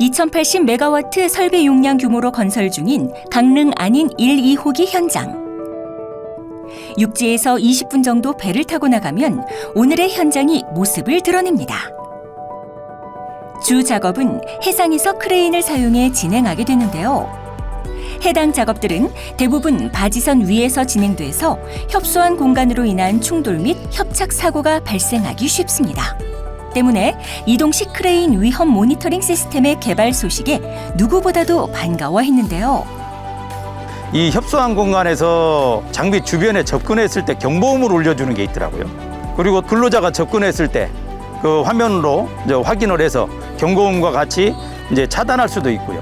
2080메가와트 설비 용량 규모로 건설 중인 강릉 안인 1, 2호기 현장. 육지에서 20분 정도 배를 타고 나가면 오늘의 현장이 모습을 드러냅니다. 주 작업은 해상에서 크레인을 사용해 진행하게 되는데요. 해당 작업들은 대부분 바지선 위에서 진행돼서 협소한 공간으로 인한 충돌 및 협착 사고가 발생하기 쉽습니다. 때문에 이동식 크레인 위험 모니터링 시스템의 개발 소식에 누구보다도 반가워했는데요. 이 협소한 공간에서 장비 주변에 접근했을 때 경보음을 울려주는 게 있더라고요. 그리고 근로자가 접근했을 때 그 화면으로 이제 확인을 해서 경고음과 같이 이제 차단할 수도 있고요.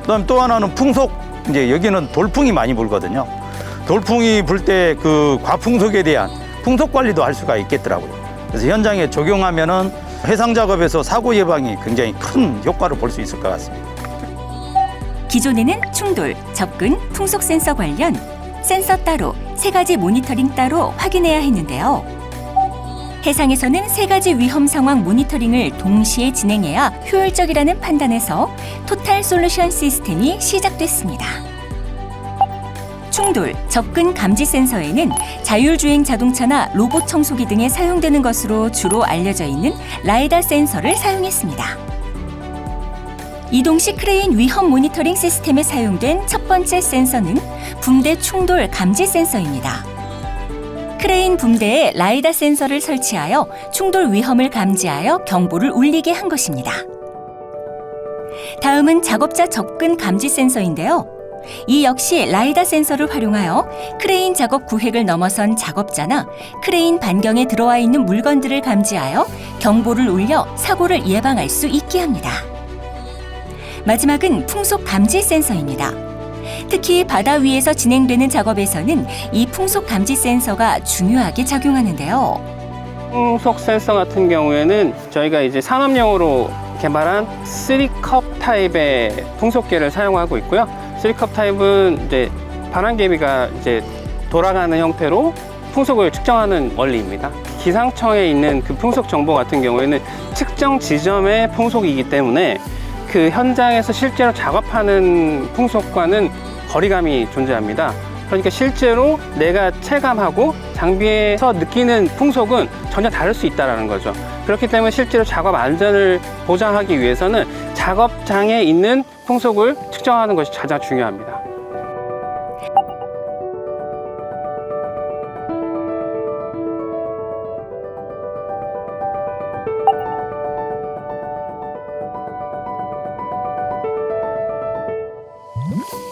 그다음 또 하나는 풍속 이제 여기는 돌풍이 많이 불거든요. 돌풍이 불 때 그 과풍속에 대한 풍속 관리도 할 수가 있겠더라고요. 그래서 현장에 적용하면은 해상 작업에서 사고 예방이 굉장히 큰 효과를 볼 수 있을 것 같습니다. 기존에는 충돌, 접근, 풍속 센서 관련 센서 따로, 세 가지 모니터링 따로 확인해야 했는데요. 해상에서는 세 가지 위험 상황 모니터링을 동시에 진행해야 효율적이라는 판단에서 토탈 솔루션 시스템이 시작됐습니다. 충돌, 접근 감지 센서에는 자율주행 자동차나 로봇 청소기 등에 사용되는 것으로 주로 알려져 있는 라이다 센서를 사용했습니다. 이동식 크레인 위험 모니터링 시스템에 사용된 첫 번째 센서는 붐대 충돌 감지 센서입니다. 크레인 붐대에 라이다 센서를 설치하여 충돌 위험을 감지하여 경보를 울리게 한 것입니다. 다음은 작업자 접근 감지 센서인데요. 이 역시 라이다 센서를 활용하여 크레인 작업 구획을 넘어선 작업자나 크레인 반경에 들어와 있는 물건들을 감지하여 경보를 울려 사고를 예방할 수 있게 합니다. 마지막은 풍속 감지 센서입니다. 특히 바다 위에서 진행되는 작업에서는 이 풍속 감지 센서가 중요하게 작용하는데요. 풍속 센서 같은 경우에는 저희가 이제 산업용으로 개발한 3컵 타입의 풍속계를 사용하고 있고요. 3컵 타입은 이제 반환개비가 이제 돌아가는 형태로 풍속을 측정하는 원리입니다. 기상청에 있는 그 풍속 정보 같은 경우에는 특정 지점의 풍속이기 때문에 그 현장에서 실제로 작업하는 풍속과는 거리감이 존재합니다. 그러니까 실제로 내가 체감하고 장비에서 느끼는 풍속은 전혀 다를 수 있다는 거죠. 그렇기 때문에 실제로 작업 안전을 보장하기 위해서는 작업장에 있는 풍속을 측정하는 것이 가장 중요합니다. 음?